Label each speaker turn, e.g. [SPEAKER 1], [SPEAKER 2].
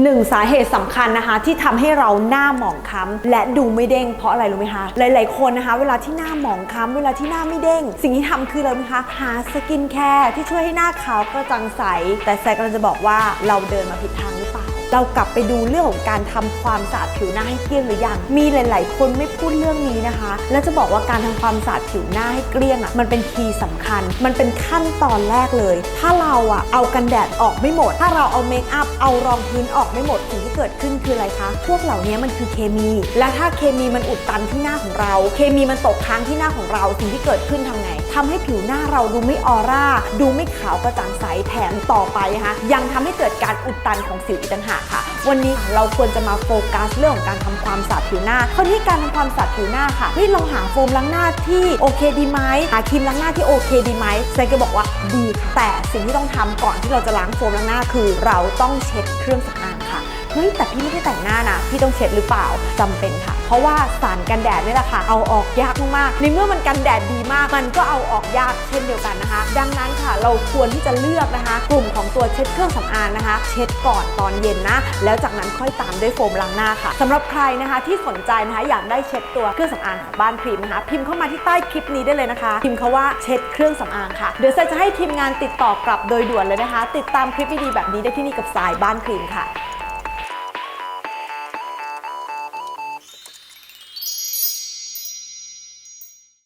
[SPEAKER 1] หนึ่งสาเหตุสำคัญนะคะ ที่ทำให้เราหน้าหมองคล้ำและดูไม่เด้งเพราะอะไรรู้ไหมคะ หลาย ๆ คนนะคะ เวลาที่หน้าหมองคล้ำเวลาที่หน้าไม่เด้ง สิ่งที่ทำคืออะไรไหมคะหาสกินแคร์ที่ช่วยให้หน้าขาวกระจ่างใส แต่แซกกำลังจะบอกว่าเราเดินมาผิดทางหรือเปล่า เรากลับไปดูเรื่องของการทำความสะอาดผิวหน้าให้เกลี้ยงหรือยัง มีหลาย ๆ คนไม่พูดเรื่องนี้นะคะ และจะบอกว่าการทำความสะอาดผิวหน้าให้เกลี้ยงอะมันเป็นคีย์สำคัญ มันเป็นขั้นตอนแรกเลย ถ้าเราอะเอากันแดดออกไม่หมด ถ้าเราเอาเมคอัพเอารองพื้นออกไม่หมดสิ่งที่เกิดขึ้นคืออะไรคะ พวกเหล่านี้มันคือเคมี และถ้าเคมีมันอุดตันที่หน้าของเรา เคมีมันตกค้างที่หน้าของเราสิ่งที่เกิดขึ้นทำไง ทำให้ผิวหน้าเราดูไม่ออร่า ดูไม่ขาวกระจ่างใสแถมต่อไปนะคะยังทำให้เกิดการอุดตันของสิวอีกต่างหากค่ะ วันนี้เราควรจะมาโฟกัสเรื่องของการทำความสะอาดผิวหน้าคราวนี้การทำความสะอาดผิวหน้าค่ะเฮ้ยเราหาโฟมล้างหน้าที่โอเคดีไหมหาครีมล้างหน้าที่โอเคดีไหมไซก็บอกว่าดีแต่สิ่งที่ต้องทำก่อนที่เราจะล้างโฟมล้างหน้าคือ เราต้องเช็ดเครื่องสำอางค่ะเฮ้ยแต่พี่ไม่ได้แต่งหน้านะพี่ต้องเช็ดหรือเปล่าจำเป็นค่ะ ราะว่าสารกันแดดนี่แหละค่ะ เอาออกยากมากๆในเมื่อมันกันแดดดีมาก มันก็เอาออกยากเช่นเดียวกันนะคะ ดังนั้นค่ะเราควรที่จะเลือกนะคะ กลุ่มของตัวเช็ดเครื่องสำอางนะคะ เช็ดก่อนตอนเย็นนะ แล้วจากนั้นค่อยตามด้วยโฟมล้างหน้าค่ะสำหรับใครนะคะที่สนใจนะคะอยากได้เช็ดตัวเครื่องสำอางของบ้านพรีมนะคะ พิมพ์เข้ามาที่ใต้คลิปนี้ได้เลยนะคะ พิมพ์คาว่าเช็ดเครื่องสำอางค่ะ เดี๋ยวเซจะให้ทีมงานติดต่อกลับโดยด่วนเลยนะคะ ติดตามคลิปดีๆแบบนี้ได้ที่นี่กับสายบ้านครีมค่ะ